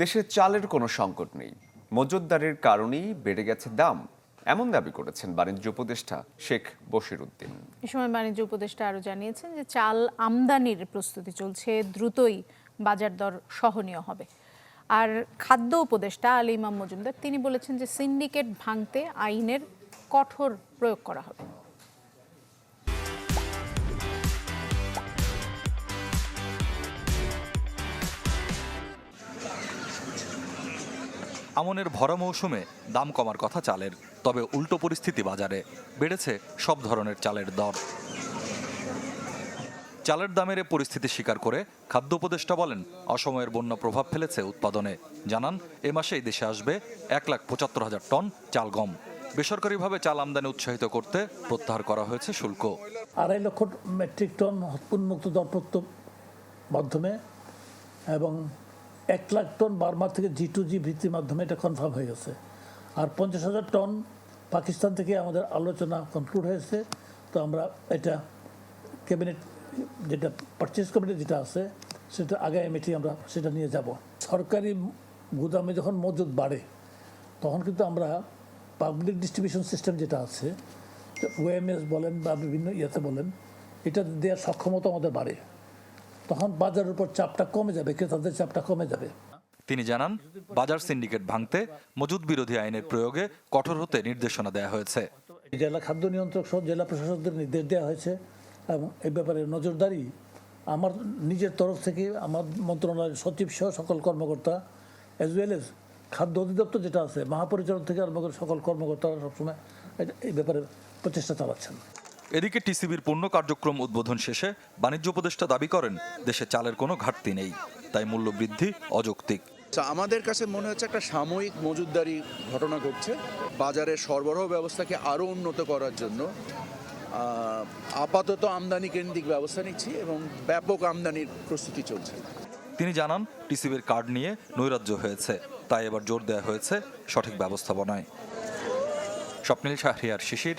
দেশে চালের কোনো সংকট নেই। মজুতদারের কারণেই বেড়ে গেছে দাম, এমন দাবি করেছেন বাণিজ্য উপদেষ্টা শেখ বশির উদ্দিন এ সময় বাণিজ্য উপদেষ্টা আরও জানিয়েছেন যে চাল আমদানির প্রস্তুতি চলছে, দ্রুতই বাজার দর সহনীয় হবে। আর খাদ্য উপদেষ্টা আলী ইমাম মজুমদার, তিনি বলেছেন যে সিন্ডিকেট ভাঙতে আইনের কঠোর প্রয়োগ করা হবে। আমনের ভরা মৌসুমে দাম কমার কথা চালের, তবে উল্টো পরিস্থিতি বাজারে। বেড়েছে সব ধরনের চালের দর। চালের দামের এ পরিস্থিতি স্বীকার করে খাদ্য উপদেষ্টা বলেন, অসময়ের বন্যা প্রভাব ফেলেছে উৎপাদনে। জানান, এ মাসেই দেশে আসবে এক লাখ পঁচাত্তর হাজার টন চাল গম। বেসরকারিভাবে চাল আমদানি উৎসাহিত করতে প্রত্যাহার করা হয়েছে শুল্ক। আড়াই লক্ষ মেট্রিক টন উন্মুক্ত দরপত্র মাধ্যমে এবং এক লাখ টন বার্মা থেকে জি টু জি ভিত্তির মাধ্যমে এটা কনফার্ম হয়ে গেছে। আর পঞ্চাশ হাজার টন পাকিস্তান থেকে আমাদের আলোচনা কনক্লুড হয়েছে। তো আমরা এটা ক্যাবিনেট যেটা পারচেজ কমিটি যেটা আছে, সেটা আগামী মিটি আমরা সেটা নিয়ে যাব। সরকারি গুদামে যখন মজুদ বাড়ে, তখন কিন্তু আমরা পাবলিক ডিস্ট্রিবিউশন সিস্টেম যেটা আছে ওএমএস বলেন বা বিভিন্ন ইয়েতে বলেন, এটা দেওয়ার সক্ষমতা আমাদের বাড়ে। তখন বাজারের উপর চাপটা কমে যাবে ক্রেতাদের চাপটা কমে যাবে। তিনি জানান বাজার সিন্ডিকেট ভাঙতে মজুদ বিরোধী আইনের প্রয়োগে কঠোর হতে নির্দেশনা দেওয়া হয়েছে। জেলা খাদ্য নিয়ন্ত্রক সহ জেলা প্রশাসকদের নির্দেশ দেওয়া হয়েছে এবং এই ব্যাপারে নজরদারি আমার নিজের তরফ থেকে আমার মন্ত্রণালয়ের সচিব সহ সকল কর্মকর্তা অ্যাজ ওয়েল এজ খাদ্য অধিদপ্তর যেটা আছে মহাপরিচালক থেকে আরম্ভ করে সকল কর্মকর্তারা সবসময় এই ব্যাপারে প্রচেষ্টা চালাচ্ছেন। এদিকে টিসিবির পূর্ণ কার্যক্রম উদ্বোধন শেষে বাণিজ্য উপদেষ্টা দাবি করেন দেশে চালের কোনো ঘাটতি নেই তাই মূল্য বৃদ্ধি অযৌক্তিক। আচ্ছা, আমাদের কাছে মনে হচ্ছে একটা সাময়িক মজুদদারি ঘটনা ঘটছে বাজারের সরবরাহ ব্যবস্থাকে আরও উন্নত করার জন্য। আপাতত আমদানি কেন্দ্রিক ব্যবস্থা নিচ্ছি এবং ব্যাপক আমদানির প্রস্তুতি চলছে। তিনি জানান টিসিবির কার্ড নিয়ে নৈরাজ্য হয়েছে তাই এবার জোর দেওয়া হয়েছে সঠিক ব্যবস্থাপনায়। Swapnil Shahriar Shishir